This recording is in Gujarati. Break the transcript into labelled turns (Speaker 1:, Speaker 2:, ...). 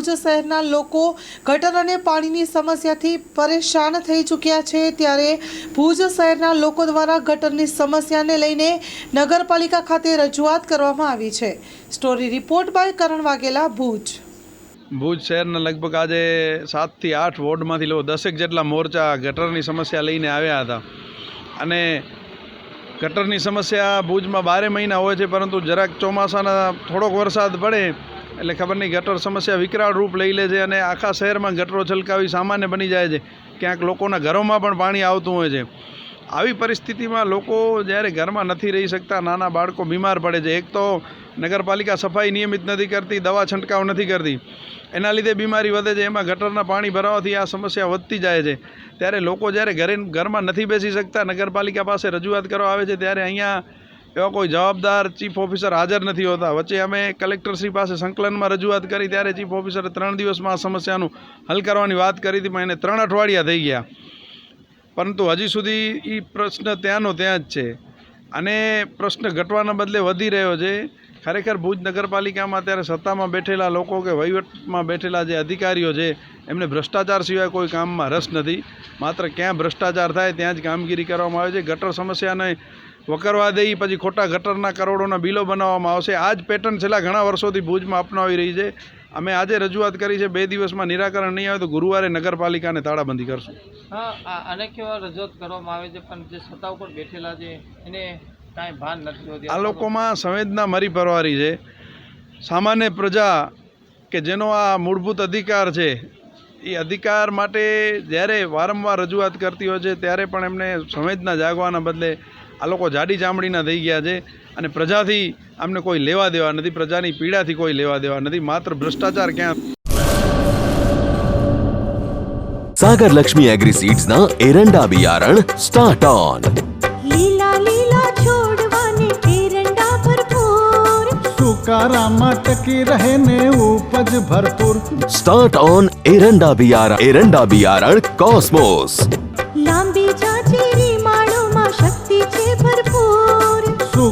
Speaker 1: ભુજ શહેરના લોકો ગટર અને પાણીની સમસ્યાથી પરેશાન થઈ ચૂક્યા છે. ત્યારે ભુજ શહેરના લોકો દ્વારા ગટરની સમસ્યાને લઈને નગરપાલિકા ખાતે રજૂઆત કરવામાં આવી છે. Story report by Karan Vaghela, Bhuj.
Speaker 2: Bhuj શહેરના લગભગ આજે સાતથી આઠ વોર્ડમાંથી લોકો દસેક જેટલા મોરચા ગટરની સમસ્યા લઈને આવ્યા હતા. અને ગટરની સમસ્યા ભુજમાં બારે મહિના હોય છે, પરંતુ જરાક ચોમાસાના થોડોક વરસાદ પડે એટલે ખબર નહીં, ગટર સમસ્યા વિકરાળ રૂપ લઈ લે છે અને આખા શહેરમાં ગટરો છલકાવી સામાન્ય બની જાય છે. ક્યાંક લોકોના ઘરોમાં પણ પાણી આવતું હોય છે. આવી પરિસ્થિતિમાં લોકો જ્યારે ઘરમાં નથી રહી શકતા, નાના બાળકો બીમાર પડે છે. એક તો નગરપાલિકા સફાઈ નિયમિત નથી કરતી, દવા છંટકાવ નથી કરતી. એના લીધે બીમારી વધે છે. એમાં ગટરના પાણી ભરાવાથી આ સમસ્યા વધતી જાય છે. ત્યારે લોકો જ્યારે ઘરે, ઘરમાં નથી બેસી શકતા, નગરપાલિકા પાસે રજૂઆત કરવા આવે છે, ત્યારે અહીંયા એવા કોઈ જવાબદાર ચીફ ઓફિસર હાજર નથી હોતા. વચ્ચે અમે કલેક્ટરશ્રી પાસે સંકલનમાં રજૂઆત કરી ત્યારે ચીફ ઓફિસરે ત્રણ દિવસમાં આ સમસ્યાનું હલ કરવાની વાત કરી હતી, પણ એને ત્રણ અઠવાડિયા થઈ ગયા. પરંતુ હજી સુધી એ પ્રશ્ન ત્યાંનો ત્યાં જ છે. અને પ્રશ્ન ઘટવાના બદલે વધી રહ્યો છે. ખરેખર ભુજ નગરપાલિકામાં અત્યારે સત્તામાં બેઠેલા લોકો કે વહીવટમાં બેઠેલા જે અધિકારીઓ છે, એમને ભ્રષ્ટાચાર સિવાય કોઈ કામમાં રસ નથી. માત્ર ક્યાં ભ્રષ્ટાચાર થાય ત્યાં જ કામગીરી કરવામાં આવે છે. ગટર સમસ્યાને વકરવા દઈ પછી ખોટા ગટરના કરોડોના બિલો બનાવવામાં આવશે. આ જ પેટર્ન છેલ્લા ઘણા વર્ષોથી ભુજમાં અપનાવી રહી છે. અમે આજે રજૂઆત કરી છે બે દિવસમાં નિરાકરણ નહીં આવે તો ગુરુવારે નગરપાલિકાને તાળાબંધી કરશું.
Speaker 3: હા અનેક એવા રજૂઆત કરવામાં આવે છે પણ જે સત્તા ઉપર બેઠેલા છે એને કાંઈ ભાન નથી
Speaker 2: આ લોકોમાં સંવેદના મરી પરવારી છે. સામાન્ય પ્રજા કે જેનો આ મૂળભૂત અધિકાર છે એ અધિકાર માટે જ્યારે વારંવાર રજૂઆત કરતી હોય છે ત્યારે પણ એમને સંવેદના જાગવાના બદલે આ લોકો જાડી ચામડીના થઈ ગયા છે અને પ્રજાથી આમને કોઈ લેવા દેવા નથી પ્રજાની પીડાથી કોઈ લેવા દેવા નથી માત્ર ભ્રષ્ટાચાર ક્યાં
Speaker 4: સાગર લક્ષ્મી એગ્રી સીડ્સ ના એરંડા બિયારણ સ્ટાર્ટ ઓન
Speaker 5: લીલા લીલા છોડવાને એરંડા ભરપૂર.
Speaker 6: સુકારામાં ટકી રહે ને ઉપજ ભરપૂર.
Speaker 4: સ્ટાર્ટ
Speaker 5: ઓન એરંડા બિયારણ એરંડા બિયારણ કોસ્મોસ